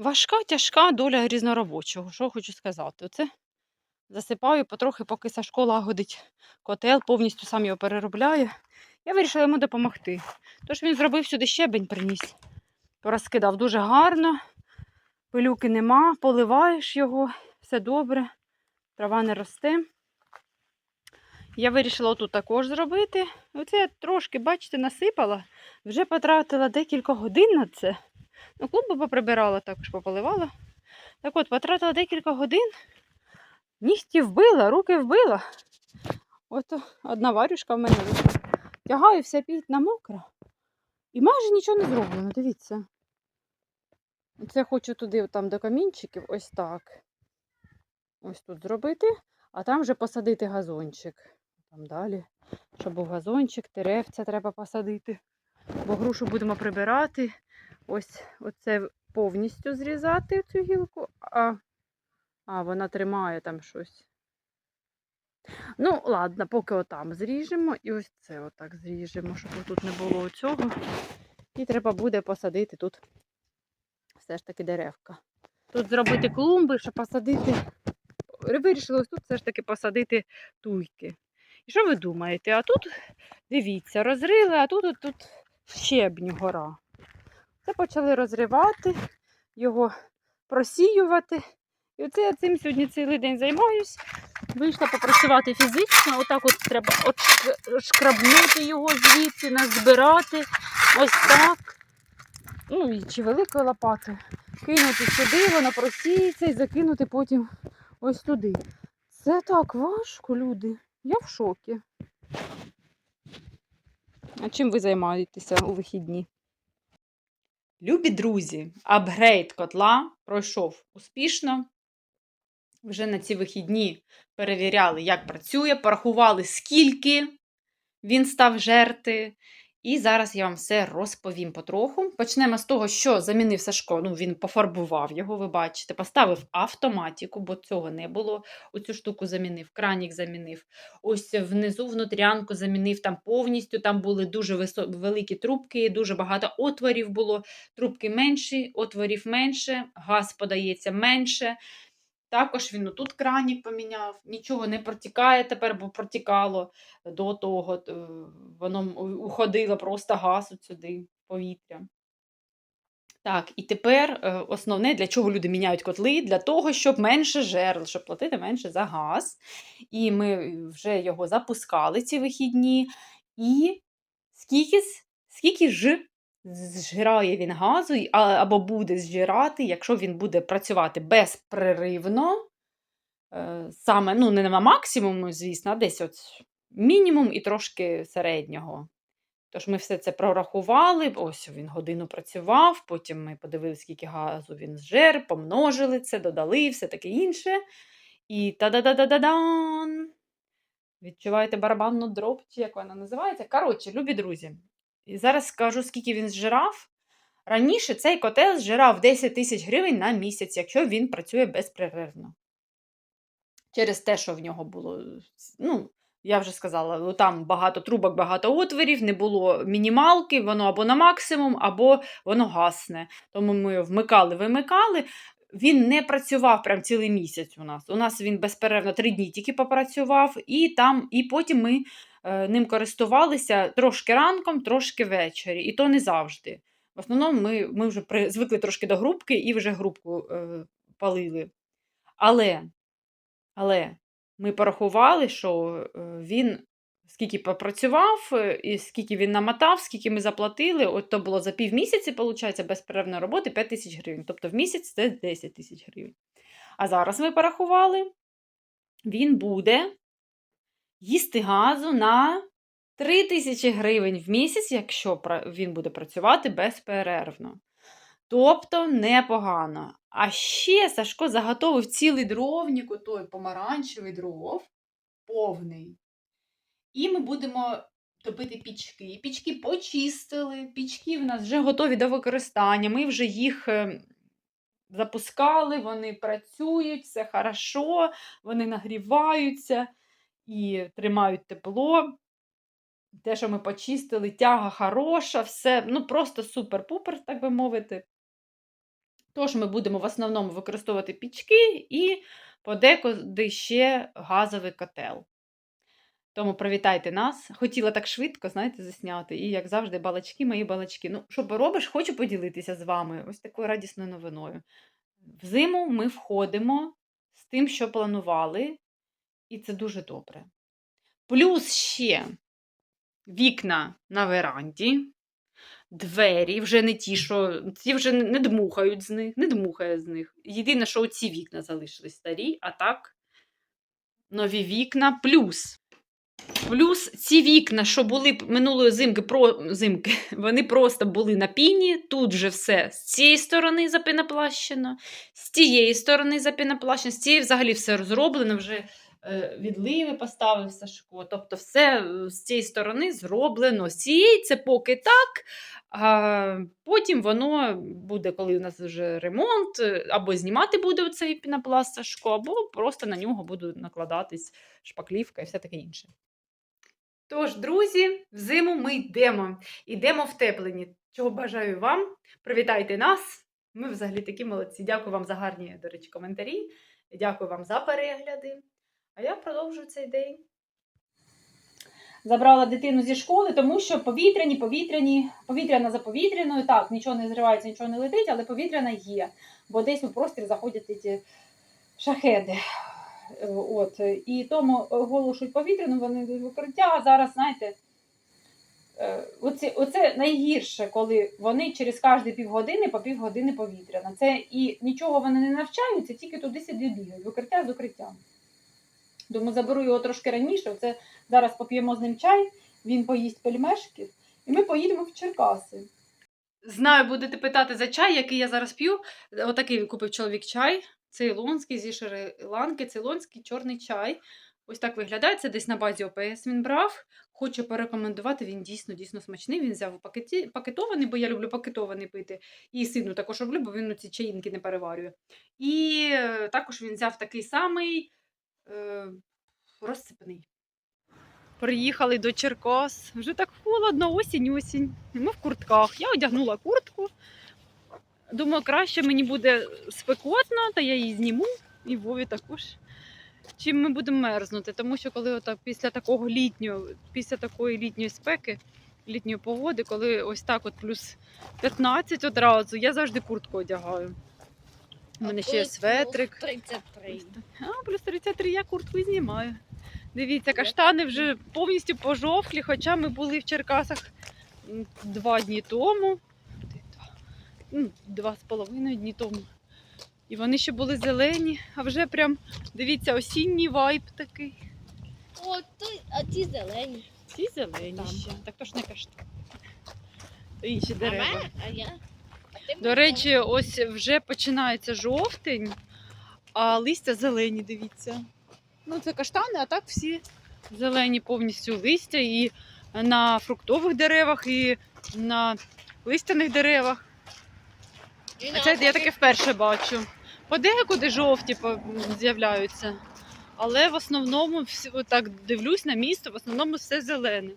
Важка, тяжка доля різноробочого. Що хочу сказати? Оце засипаю потрохи, поки Сашко лагодить котел, повністю сам його переробляє. Я вирішила йому допомогти. Тож він зробив сюди щебень приніс. Порозкидав дуже гарно, пилюки нема, поливаєш його, все добре, трава не росте. Я вирішила отут також зробити. Оце я трошки, бачите, насипала. Вже потратила декілька годин на це. Ну, клумбу поприбирала, також пополивала. Так от, потратила декілька годин, нігті вбила, руки вбила. От одна варюшка в мене вийшла. Тягаю вся пітна мокра. І майже нічого не зроблено, дивіться. Це хочу туди, там до камінчиків, ось так. Ось тут зробити, а там вже посадити газончик. Там далі, щоб був газончик, деревця треба посадити. Бо грушу будемо прибирати. Ось оце повністю зрізати цю гілку, а, а вона тримає там щось. Ну, ладно, поки отам зріжемо і ось це отак зріжемо, щоб тут не було цього. І треба буде посадити тут все ж таки деревка. Тут зробити клумби, щоб посадити. Вирішили тут все ж таки посадити туйки. І що ви думаєте? А тут, дивіться, розрили, а тут, тут щебню гора. Це почали розривати, його просіювати. І оце я цим сьогодні цілий день займаюсь. Вийшла попрацювати фізично. Отак от треба шкрабнути його звідси, назбирати. Ось так. Ну, і чи великою лопатою. Кинути сюди, вона просіється і закинути потім ось туди. Це так важко, люди. Я в шокі. А чим ви займаєтеся у вихідні? Любі друзі, апгрейд котла пройшов успішно. Вже на ці вихідні перевіряли, як працює, порахували, скільки він став жерти. І зараз я вам все розповім потроху. Почнемо з того, що замінив Сашко. Ну, він пофарбував його, ви бачите, поставив автоматику, бо цього не було. Оцю штуку замінив, кранік замінив. Ось внизу внутрянку замінив там повністю. Там були дуже висо... великі трубки, дуже багато отворів було. Трубки менші, отворів менше, газ подається менше. Також він тут кранік поміняв, нічого не протікає тепер, бо протікало до того, воно уходило просто газ сюди, повітря. Так, і тепер е, основне, для чого люди міняють котли, для того, щоб менше жерл, щоб платити менше за газ. І ми вже його запускали ці вихідні. І скільки скільки ж зжирає він газу або буде зжирати, якщо він буде працювати безперервно, е, саме ну, не на максимум, звісно, а десь от мінімум і трошки середнього. Тож ми все це прорахували, ось він годину працював, потім ми подивилися, скільки газу він зжер, помножили це, додали все таке інше. І та-да-да-да-да-дан! Відчуваєте барабанну дроб, чи як вона називається? Коротше, любі друзі, і зараз скажу, скільки він зжирав. Раніше цей котел зжирав 10 тисяч гривень на місяць, якщо він працює безперервно. Через те, що в нього було, ну, я вже сказала, там багато трубок, багато отворів, не було мінімалки, воно або на максимум, або воно гасне. Тому ми вмикали, вимикали. Він не працював прям цілий місяць у нас. У нас він безперервно три дні тільки попрацював, і там, і потім ми ним користувалися трошки ранком, трошки ввечері, і то не завжди. В основному ми ми вже при, звикли трошки до грубки і вже грубку е, палили. Але але ми порахували, що е, він скільки попрацював, е, і скільки він намотав, скільки ми заплатили, от то було за півмісяці, виходить, безперервної роботи 5 тисяч гривень. Тобто в місяць це 10 тисяч гривень. А зараз ми порахували, він буде їсти газу на 3 тисячі гривень в місяць, якщо він буде працювати безперервно. Тобто непогано. А ще Сашко заготовив цілий дровник, той помаранчевий дров, повний. І ми будемо топити пічки. Пічки почистили, пічки в нас вже готові до використання. Ми вже їх е, запускали, вони працюють, все хорошо, вони нагріваються і тримають тепло. Те, що ми почистили, тяга хороша, все, ну просто супер-пупер, так би мовити. Тож ми будемо в основному використовувати пічки і подекуди ще газовий котел. Тому привітайте нас. Хотіла так швидко, знаєте, засняти. І, як завжди, балачки, мої балачки. Ну, що поробиш, хочу поділитися з вами ось такою радісною новиною. Взиму ми входимо з тим, що планували, і це дуже добре. Плюс ще вікна на веранді, двері вже не ті, що ці вже не дмухають з них, не дмухає з них. Єдине, що оці вікна залишились старі, а так нові вікна. Плюс. Плюс ці вікна, що були минулої зимки, про, зимки, вони просто були на піні. Тут же все з цієї сторони запіноплащено, з тієї сторони запіноплащено, з цієї взагалі все розроблено, вже відливи поставив Сашко. Тобто все е, з цієї сторони зроблено. З цієї це поки так. А потім воно буде, коли у нас вже ремонт, е, або знімати буде цей пінопласт Сашко, або просто на нього буде накладатись шпаклівка і все таке інше. Тож, друзі, взиму ми йдемо. Йдемо втеплені. Чого бажаю вам. Привітайте нас. Ми взагалі такі молодці. Дякую вам за гарні, до речі, коментарі. Дякую вам за перегляди. А я продовжую цей день. Забрала дитину зі школи, тому що повітряні, повітряні, повітряна за повітряною. Так, нічого не зривається, нічого не летить, але повітряна є. Бо десь у простір заходять ці шахеди. От. І тому оголошують повітряну, вони йдуть в укриття. А зараз, знаєте, е, оце, оце найгірше, коли вони через кожні півгодини по півгодини повітряна. Це і нічого вони не навчаються, тільки туди сюди бігають, укриття з укриттям. Тому заберу його трошки раніше. Це зараз поп'ємо з ним чай, він поїсть пельмешки, і ми поїдемо в Черкаси. Знаю, будете питати за чай, який я зараз п'ю. Отакий купив чоловік чай. Цейлонський зі Шри-Ланки, цейлонський чорний чай. Ось так виглядає. Це десь на базі ОПС він брав. Хочу порекомендувати, він дійсно дійсно смачний. Він взяв пакеті, пакетований, бо я люблю пакетований пити. І сину також роблю, бо він ці чаїнки не переварює. І е, також він взяв такий самий розсипаний. Приїхали до Черкас. Вже так холодно, осінь, осінь. Ми в куртках. Я одягнула куртку. Думаю, краще мені буде спекотно, та я її зніму і Вові також. Чим ми будемо мерзнути, тому що коли отак після такого літнього, після такої літньої спеки, літньої погоди, коли ось так от плюс 15 одразу, я завжди куртку одягаю. У мене ще є светрик. 33. А, плюс 33 я куртку і знімаю. Дивіться, каштани вже повністю пожовклі, хоча ми були в Черкасах два дні тому. Два, два з половиною дні тому. І вони ще були зелені, а вже прям, дивіться, осінній вайб такий. О, той, а ті зелені. Ці зелені Там. ще. Так то ж не каштан. То інші дерева. а я. А ти До речі, ось вже починається жовтень, а листя зелені, дивіться. Ну, це каштани, а так всі зелені повністю листя і на фруктових деревах, і на листяних деревах. А це я таке вперше бачу. Подекуди жовті з'являються. Але в основному, отак дивлюсь на місто, в основному все зелене.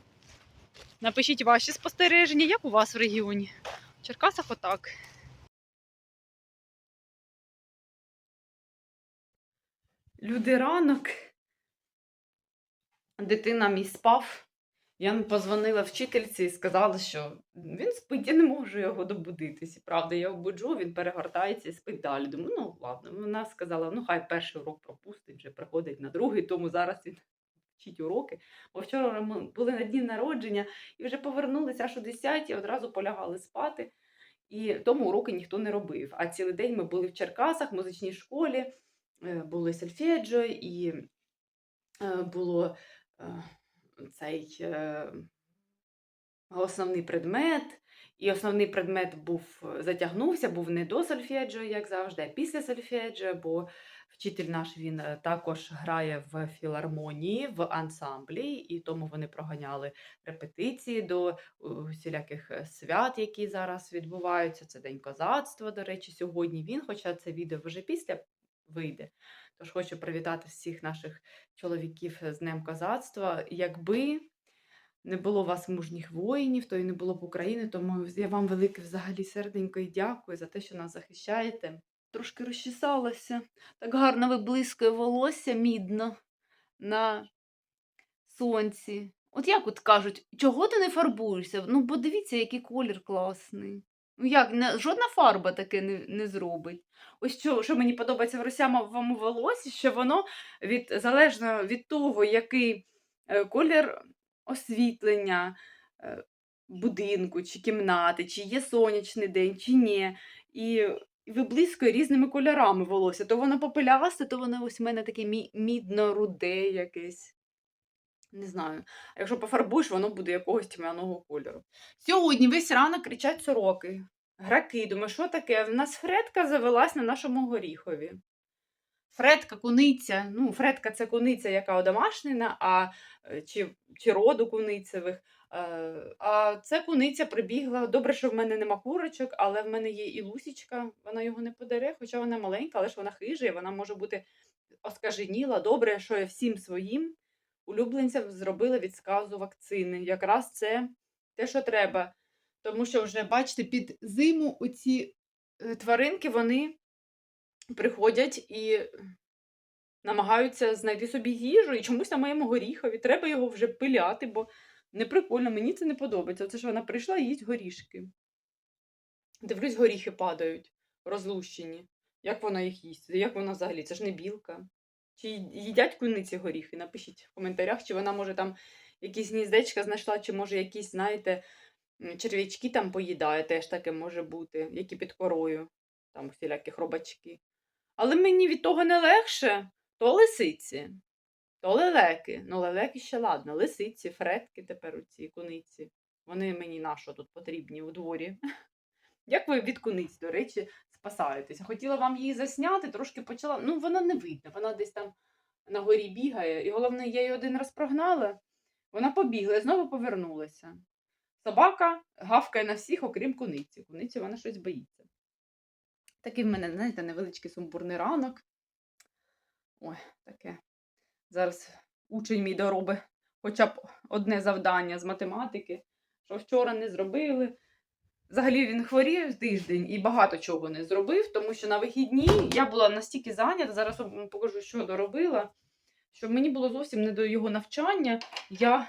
Напишіть ваші спостереження, як у вас в регіоні. Черкасах отак. Люди ранок. Дитина мій спав. Я позвонила вчительці і сказала, що він спить, я не можу його добудитись. І правда, я обуджу, він перегортається і спить далі. Думаю, ну ладно. Вона сказала, ну хай перший урок пропустить, вже приходить на другий, тому зараз він вчить уроки. Бо вчора ми були на дні народження і вже повернулися аж о 10 і одразу полягали спати. І тому уроки ніхто не робив. А цілий день ми були в Черкасах, в музичній школі, е, були сольфеджіо і е, було е, цей основний предмет. І основний предмет був затягнувся, був не до сольфеджіо, як завжди, а після сольфеджіо, бо вчитель наш він е, також грає в філармонії, в ансамблі, і тому вони проганяли репетиції до е, усіляких е, свят, які зараз відбуваються. Це День козацтва, до речі, сьогодні він, хоча це відео вже після вийде. Тож хочу привітати всіх наших чоловіків з Днем козацтва. Якби не було вас мужніх воїнів, то і не було б України. Тому я вам велике взагалі серденько і дякую за те, що нас захищаєте. Трошки розчесалася. Так гарно виблискує волосся мідно на сонці. От як от кажуть, чого ти не фарбуєшся? Ну, подивіться, який колір класний. Ну як, не, жодна фарба таке не, не зробить. Ось що, що мені подобається в росямовому волосі, що воно від, залежно від того, який е, колір освітлення е, будинку чи кімнати, чи є сонячний день, чи ні. І виблискує різними кольорами волосся. То воно попелясте, то воно ось в мене таке мі- мідно-руде якесь. Не знаю. А якщо пофарбуєш, воно буде якогось тьмяного кольору. Сьогодні весь ранок кричать сороки. Граки, думаю, що таке? В нас фредка завелась на нашому горіхові. Фредка куниця. Ну, фредка це куниця, яка одомашнена, а е, чи, чи роду куницевих. Е, А це куниця прибігла. Добре, що в мене нема курочок, але в мене є і лусічка. Вона його не подере, хоча вона маленька, але ж вона хижа, і вона може бути оскаженіла. Добре, що я всім своїм улюбленцям зробила від сказу вакцини. Якраз це те, що треба. Тому що вже, бачите, під зиму оці е, тваринки вони приходять і намагаються знайти собі їжу, і чомусь на моєму горіхові. Треба його вже пиляти, бо не прикольно, мені це не подобається. Оце ж вона прийшла і їсть горішки. Дивлюсь, горіхи падають, розлущені. Як вона їх їсть? Як вона взагалі? Це ж не білка. Чи їдять куниці горіхи? Напишіть в коментарях, чи вона може там якісь гніздечка знайшла, чи може якісь, знаєте, черв'ячки там поїдає, теж таке може бути, які під корою, там всілякі хробачки. Але мені від того не легше, то лисиці, то лелеки. Ну, лелеки ще ладно, лисиці, фредки тепер оці куниці. Вони мені на що тут потрібні у дворі. Як ви від куниць, до речі, спасаєтеся? Хотіла вам її засняти, трошки почала. Ну, вона не видно, вона десь там на горі бігає. І головне, я її один раз прогнала, вона побігла і знову повернулася. Собака гавкає на всіх, окрім куниці. Куниці вона щось боїться. Такий в мене, знаєте, невеличкий сумбурний ранок. Ой, таке. Зараз учень мій доробить хоча б одне завдання з математики, що вчора не зробили. Взагалі він хворів тиждень і багато чого не зробив, тому що на вихідні я була настільки зайнята, зараз покажу, що доробила, що мені було зовсім не до його навчання. Я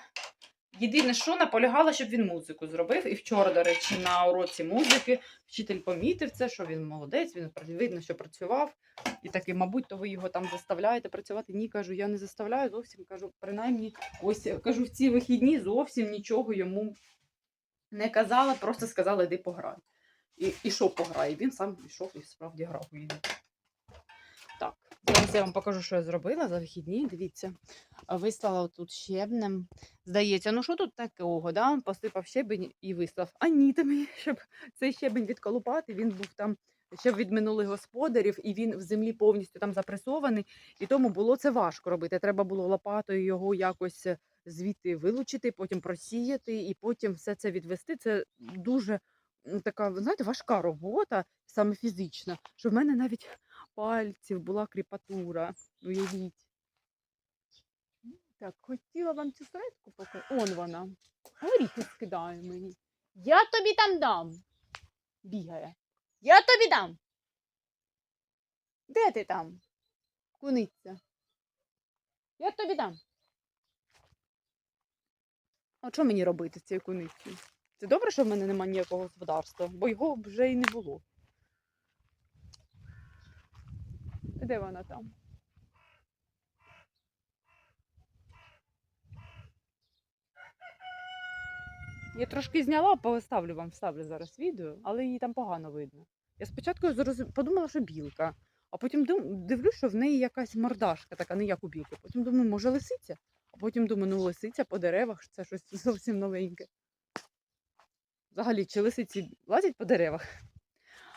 єдине, що наполягала, щоб він музику зробив. І вчора, до речі, на уроці музики вчитель помітив це, що він молодець, він видно, що працював. І таки, мабуть, то ви його там заставляєте працювати. Ні, кажу, я не заставляю зовсім. Кажу, принаймні, ось кажу, в ці вихідні зовсім нічого йому не казала, просто сказала, йди пограй. І ішов пограй. Він сам пішов і справді грав. Так, зараз я вам покажу, що я зробила за вихідні. Дивіться, вислала тут щебнем. Здається, ну що тут такого? Да? Посипав щебень і вислав. А ні, та мені, щоб цей щебень відколупати, він був там ще від минулих господарів, і він в землі повністю там запресований, і тому було це важко робити. Треба було лопатою його якось е, звідти вилучити, потім просіяти, і потім все це відвести. Це дуже така, знаєте, важка робота, саме фізична, що в мене навіть пальців була кріпатура. Уявіть. Так, хотіла вам цю фредку показати. Он вона. Горіхи скидає мені. Я тобі там дам. Бігає. Я тобі дам. Де ти там? Куниця. Я тобі дам. А що мені робити з цією куницею? Це добре, що в мене немає ніякого господарства, бо його вже і не було. Де вона там? Я трошки зняла, поставлю вам, вставлю зараз відео, але її там погано видно. Я спочатку подумала, що білка, а потім дивлюсь, що в неї якась мордашка, така не як у білки. Потім думаю, може лисиця? А потім думаю, ну лисиця по деревах, це щось зовсім новеньке. Взагалі, чи лисиці лазять по деревах?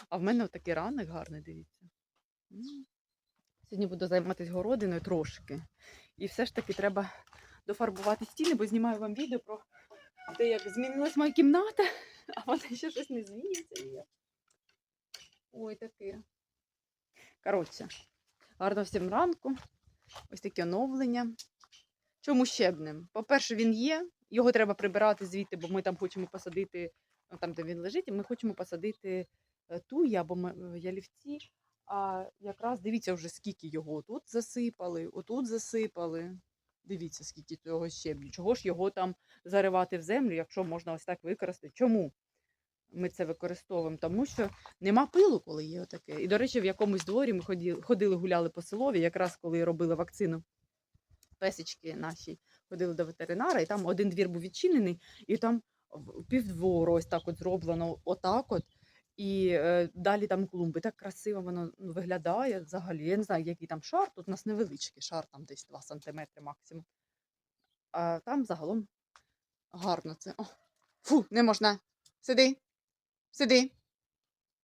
А в мене такий ранок гарний, дивіться. Сьогодні буду займатися городиною трошки. І все ж таки треба дофарбувати стіни, бо знімаю вам відео про те, як змінилась моя кімната, а вона ще щось не змінюється ніяк. Ой, таке. Коротше, гарно всім ранку. Ось таке оновлення. Чому щебнем? По-перше, він є, Його треба прибирати звідти, бо ми там хочемо посадити, ну, там, де він лежить, ми хочемо посадити е, туї або е, ялівці. А якраз дивіться вже, скільки його тут засипали, отут засипали. Дивіться, скільки цього щебню. Чого ж його там заривати в землю, якщо можна ось так використати? Чому ми це використовуємо? Тому що нема пилу, коли є отаке. І, до речі, в якомусь дворі ми ходили, ходили гуляли по селові, якраз коли робили вакцину. Песечки наші ходили до ветеринара, і там один двір був відчинений, і там півдвору ось так от зроблено, отак от. І е, далі там клумби. Так красиво воно ну, виглядає взагалі. Я не знаю, який там шар. Тут у нас невеличкий шар, там десь 2 см максимум. А там загалом гарно це. О, фу, не можна. Сиди. Сиди.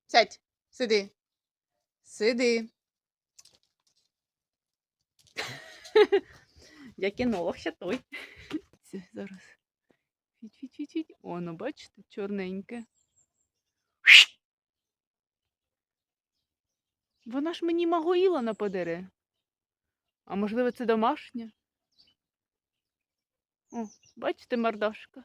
Сядь. Сиди. Сиди. Я кінолог ще той. Зараз. Фіть, фіть, фіть, фіть. О, ну бачите, чорненьке. Вона ж мені магоїла нападере. А можливо, це домашня? О, бачите, мордашка.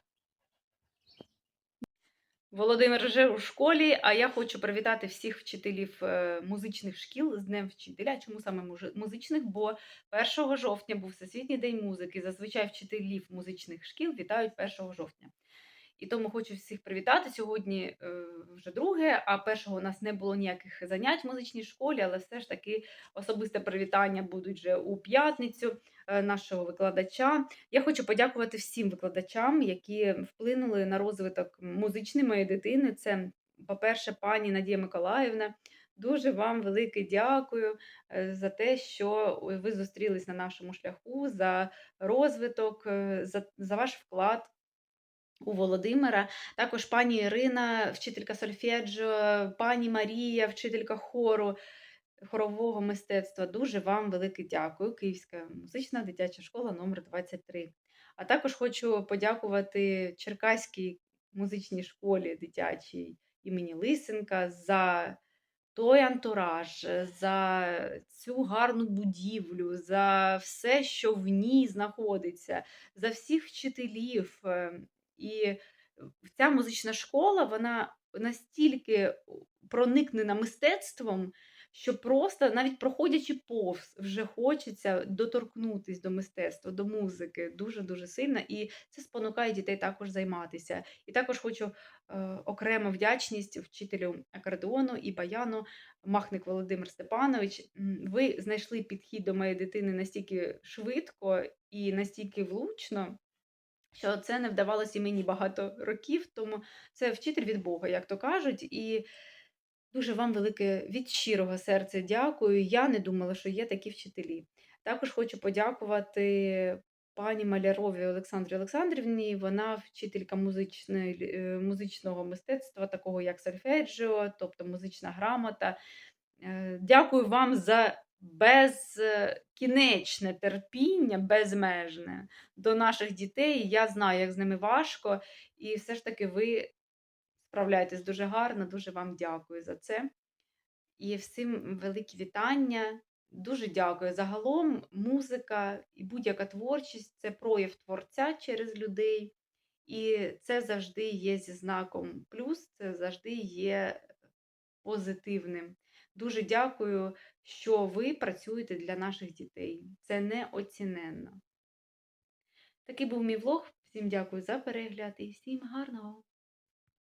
Володимир вже у школі, а я хочу привітати всіх вчителів е, музичних шкіл з Днем вчителя. Чому саме музичних? Бо 1 жовтня був Всесвітній день музики. Зазвичай вчителів музичних шкіл вітають 1 жовтня. І тому хочу всіх привітати. Сьогодні е, вже друге, а першого у нас не було ніяких занять в музичній школі, але все ж таки особисте привітання будуть вже у п'ятницю е, нашого викладача. Я хочу подякувати всім викладачам, які вплинули на розвиток музичний моєї дитини. Це, по-перше, пані Надія Миколаївна. Дуже вам велике дякую е, за те, що ви зустрілись на нашому шляху, за розвиток, за, за ваш вклад у Володимира. Також пані Ірина, вчителька сольфеджіо, пані Марія, вчителька хору, хорового мистецтва. Дуже вам велике дякую. Київська музична дитяча школа номер 23. А також хочу подякувати Черкаській музичній школі дитячій імені Лисенка за той антураж, за цю гарну будівлю, за все, що в ній знаходиться, за всіх вчителів. І ця музична школа вона настільки проникнена мистецтвом, що просто навіть проходячи повз, вже хочеться доторкнутись до мистецтва, до музики дуже дуже сильно, і це спонукає дітей також займатися. І також хочу е, окремо вдячність вчителю акордеону і баяну Махник Володимир Степанович. Ви знайшли підхід до моєї дитини настільки швидко і настільки влучно. Що це не вдавалося і мені багато років, тому це вчитель від Бога, як то кажуть, і дуже вам велике від щирого серця дякую. Я не думала, що є такі вчителі. Також хочу подякувати пані Малярові Олександрі Олександрівні. Вона вчителька е, музичного мистецтва, такого як сольфеджіо, тобто музична грамота. Е, Дякую вам за безкінечне терпіння, безмежне до наших дітей. Я знаю, як з ними важко, і все ж таки ви справляєтесь дуже гарно. Дуже вам дякую за це. І всім великі вітання. Дуже дякую. Загалом музика і будь-яка творчість це прояв творця через людей. І це завжди є зі знаком плюс, це завжди є позитивним. Дуже дякую, що ви працюєте для наших дітей. Це неоціненно. Такий був мій влог. Всім дякую за перегляд і всім гарного!